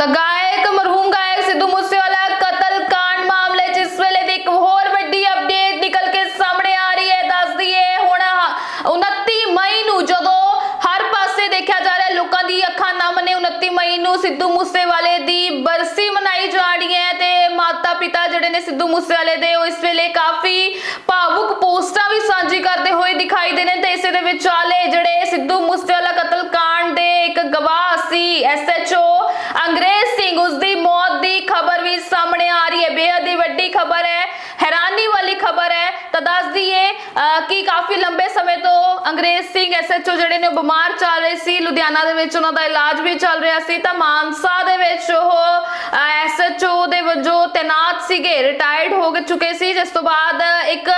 ਤਾਂ ਗਾਇਕ, ਮਰਹੂਮ ਗਾਇਕ ਸਿੱਧੂ ਮੂਸੇਵਾਲਾ ਕਤਲ ਕਾਂਡ ਮਾਮਲੇ 'ਚ ਇਸ ਵੇਲੇ ਦੀ ਇੱਕ ਹੋਰ ਵੱਡੀ ਅਪਡੇਟ ਨਿਕਲ ਕੇ ਸਾਹਮਣੇ ਆ ਰਹੀ ਹੈ। ਦੱਸ ਦਈਏ ਹੁਣ 29 ਮਈ ਨੂੰ ਜਦੋਂ ਹਰ ਪਾਸੇ ਦੇਖਿਆ ਜਾ ਰਿਹਾ, ਲੋਕਾਂ ਦੀ ਅੱਖਾਂ ਨਮ ਨੇ 29 ਮਈ ਨੂੰ ਸਿੱਧੂ ਮੂਸੇਵਾਲੇ ਦੀ ਬਰਸੀ ਮਨਾਈ ਜਾ ਰਹੀ ਹੈ ਤੇ ਮਾਤਾ ਪਿਤਾ ਜਿਹੜੇ ਨੇ ਸਿੱਧੂ ਮੂਸੇਵਾਲੇ ਦੇ, ਉਹ ਇਸ ਵੇਲੇ ਕਾਫੀ ਭਾਵੁਕ ਪੋਸਟਾਂ ਵੀ ਸਾਂਝੀ ਕਰਦੇ ਹੋਏ ਦਿਖਾਈ ਦੇ ਨੇ ਤੇ ਇਸੇ ਦੇ ਵਿਚਾਲੇ ਜਿਹੜੇ ਸਿੱਧੂ ਮੂਸੇਵਾਲਾ ਕਤਲ ਕਾਂਡ ਦੇ ਇੱਕ ਗਵਾਹ ਸੀ ਐਸਐਚਓ ਅੰਗਰੇਜ਼ ਸਿੰਘ ਉਸ ਦੀ ਮੌਤ ਦੀ ਖਬਰ ਵੀ ਸਾਹਮਣੇ ਆ ਰਹੀ ਹੈ ਬੇहद ਹੀ ਵੱਡੀ ਖਬਰ ਹੈ ਹੈਰਾਨੀ ਵਾਲੀ ਖਬਰ ਹੈ ਤਾਂ ਦੱਸ ਦਈਏ ਅਹ, ਕਿ ਕਾਫੀ ਲੰਬੇ ਸਮੇਂ ਤੋਂ ਅੰਗਰੇਜ਼ ਸਿੰਘ ਐਸਐਚਓ ਜਿਹੜੇ ਨੇ ਉਹ ਬਿਮਾਰ ਚੱਲ ਰਹੇ ਸੀ, ਲੁਧਿਆਣਾ ਦੇ ਵਿੱਚ ਉਹਨਾਂ ਦਾ ਇਲਾਜ ਵੀ ਚੱਲ ਰਿਹਾ ਸੀ, ਤਾਂ ਮਾਨਸਾ ਦੇ ਵਿੱਚ ਉਹ ਐਸਐਚਓ ਦੇ ਵਜੋਂ ਤੈਨਾਤ ਸੀਗੇ ਰਿਟਾਇਰਡ ਹੋ ਚੁੱਕੇ ਸੀ, ਜਿਸ ਤੋਂ ਬਾਅਦ ਇੱਕ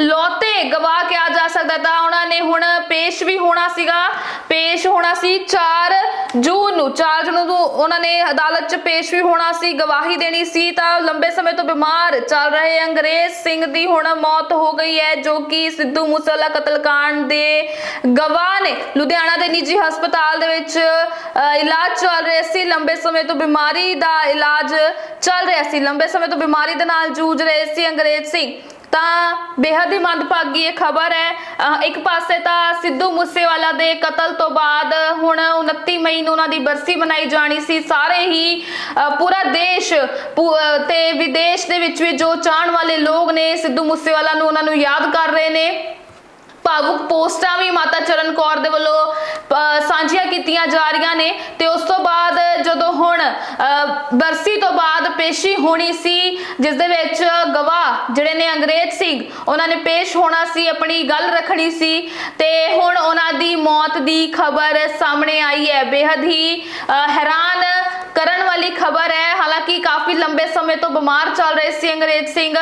ਲੌਤੇ ਗਵਾਹ ਕਿਹਾ ਜਾ ਸਕਦਾ ਤਾਂ ਉਹਨਾਂ ਨੇ ਹੁਣ ਪੇਸ਼ ਵੀ ਹੋਣਾ ਸੀਗਾ, ਪੇਸ਼ ਹੋਣਾ ਸੀ 4 ਜੂਨ ਨੂੰ। 4 ਜੂਨ ਨੂੰ ਉਹਨਾਂ ਨੇ ਅਦਾਲਤ 'ਚ ਪੇਸ਼ ਵੀ ਹੋਣਾ ਸੀ, ਗਵਾਹੀ ਦੇਣੀ ਸੀ ਤਾਂ ਲੰਬੇ ਸਮੇਂ ਤੋਂ ਬਿਮਾਰ ਚੱਲ ਰਹੇ ਅੰਗਰੇਜ਼ ਸਿੰਘ ਦੀ ਹੁਣ ਮੌਤ ਹੋ ਗਈ ਹੈ, ਜੋ ਕਿ ਸਿੱਧੂ ਮੂਸੇਵਾਲਾ ਕਤਲकांड ਦੇ ਗਵਾਹ ਨੇ। ਲੁਧਿਆਣਾ ਦੇ ਨਿੱਜੀ ਹਸਪਤਾਲ ਦੇ ਵਿੱਚ ਇਲਾਜ ਚੱਲ ਰਿਹਾ ਸੀ। ਲੰਬੇ ਸਮੇਂ ਤੋਂ ਬਿਮਾਰੀ ਦਾ ਇਲਾਜ ਚੱਲ ਰਿਹਾ ਸੀ। ਲੰਬੇ ਸਮੇਂ ਤੋਂ ਬਿਮਾਰੀ ਦੇ ਨਾਲ ਜੂਝ ਰਹੇ ਸੀ ਅੰਗਰੇਜ਼ ਸਿੰਘ। ਤਾਂ ਬੇहद ਹੀ ਮੰਦਭਾਗੀ ਇਹ ਖਬਰ ਹੈ। ਇੱਕ ਪਾਸੇ ਤਾਂ ਸਿੱਧੂ ਮੂਸੇਵਾਲਾ ਦੇ ਕਤਲ ਤੋਂ ਬਾਅਦ ਹੁਣ 29 ਮਈ ਨੂੰ ਉਹਨਾਂ ਦੀ ਬਰਸੀ ਮਨਾਈ ਜਾਣੀ ਸੀ। ਸਾਰੇ ਹੀ ਪੂਰਾ ਦੇਸ਼, ਪੂ- ਅਹ ਤੇ ਵਿਦੇਸ਼ ਦੇ ਵਿੱਚ ਵੀ ਜੋ ਚਾਹਣ ਵਾਲੇ ਲੋਕ ਨੇ, ਸਿੱਧੂ ਮੂਸੇਵਾਲਾ ਨੂੰ ਉਹਨਾਂ ਨੂੰ ਯਾਦ ਕਰ ਰਹੇ ਨੇ। ਭਾਵੁਕ ਪੋਸਟਾਂ ਵੀ ਮਾਤਾ ਚਰਨ ਕੌਰ ਦੇ ਵੱਲੋਂ ਸਾਂਝੀਆਂ ਕੀਤੀਆਂ ਜਾ ਰਹੀਆਂ ਨੇ ਤੇ ਉਸ ਤੋਂ ਬਾਅਦ ਜਦੋਂ ਹੁਣ ਅ, ਬਰਸੀ ਤੋਂ ਬਾਅਦ ਪੇਸ਼ੀ ਹੋਣੀ ਸੀ ਜਿਸ ਦੇ ਵਿੱਚ ਗਵਾਹ ਜਿਹੜੇ ਨੇ ਅੰਗਰੇਜ਼ ਸਿੰਘ ਉਹਨਾਂ ਨੇ ਪੇਸ਼ ਹੋਣਾ ਸੀ ਆਪਣੀ ਗੱਲ ਰੱਖਣੀ ਸੀ ਤੇ ਹੁਣ ਉਹਨਾਂ ਦੀ ਮੌਤ ਦੀ ਖਬਰ ਸਾਹਮਣੇ ਆਈ ਹੈ। ਬੇहद ਹੀ ਅ, ਹੈਰਾਨ ਕਰਨ ਵਾਲੀ ਖਬਰ ਹੈ। ਹਾਲਾਂਕਿ ਕਾਫੀ ਲੰਬੇ ਸਮੇਂ ਤੋਂ ਬਿਮਾਰ ਚੱਲ ਰਹੇ ਸੀ ਅੰਗਰੇਜ਼ ਸਿੰਘ।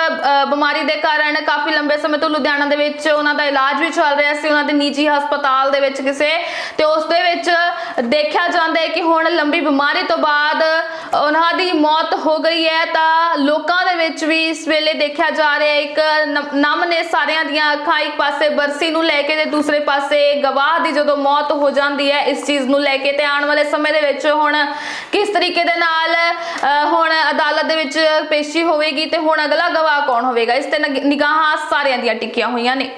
ਬਿਮਾਰੀ ਦੇ ਕਾਰਨ ਕਾਫੀ ਲੰਬੇ ਸਮੇਂ ਤੋਂ ਲੁਧਿਆਣਾ ਦੇ ਵਿੱਚ ਉਹਨਾਂ ਦਾ ਇਲਾਜ ਵੀ ਚੱਲ ਰਿਹਾ ਸੀ। ਉਹਨਾਂ ਦੇ ਨਿੱਜੀ ਹਸਪਤਾਲ ਦੇ ਵਿੱਚ ਕਿਸੇ ਤੇ ਉਸ ਦੇ ਵਿੱਚ ਦੇਖਿਆ ਜਾਂਦਾ ਹੈ ਕਿ ਹੁਣ ਲੰਬੀ ਬਿਮਾਰੀ ਤੋਂ ਬਾਅਦ ਉਹਨਾਂ ਦੀ ਮੌਤ ਹੋ ਗਈ ਹੈ। ਤਾਂ ਲੋਕਾਂ ਦੇ ਵਿੱਚ ਵੀ ਇਸ ਵੇਲੇ ਦੇਖਿਆ ਜਾ ਰਿਹਾ ਇੱਕ ਨਮ- ਨੇ ਸਾਰਿਆਂ ਦੀਆਂ ਅੱਖਾਂ ਇੱਕ ਪਾਸੇ ਬਰਸੀ ਨੂੰ ਲੈ ਕੇ ਤੇ ਦੂਸਰੇ ਪਾਸੇ ਗਵਾਹ ਦੀ ਜਦੋਂ ਮੌਤ ਹੋ ਜਾਂਦੀ ਹੈ ਇਸ ਚੀਜ਼ ਨੂੰ ਲੈ ਕੇ ਤੇ ਆਉਣ ਵਾਲੇ ਸਮੇਂ ਦੇ ਵਿੱਚ ਹੁਣ ਕਿਸ ਤਰੀਕੇ ਦੇ ਨਾਲ ਅ, ਹੁਣ ਅਦਾਲਤ ਦੇ ਵਿੱਚ ਪੇਸ਼ੀ ਹੋਵੇਗੀ ਤੇ ਹੁਣ ਅਗਲਾ ਗਵਾਹ ਕੌਣ ਹੋਵੇਗਾ? ਇਸ ਤੇ ਨਗ- ਨਿਗਾਹਾਂ ਸਾਰਿਆਂ ਦੀਆਂ ਟਿਕੀਆਂ ਹੋਈਆਂ ਨੇ।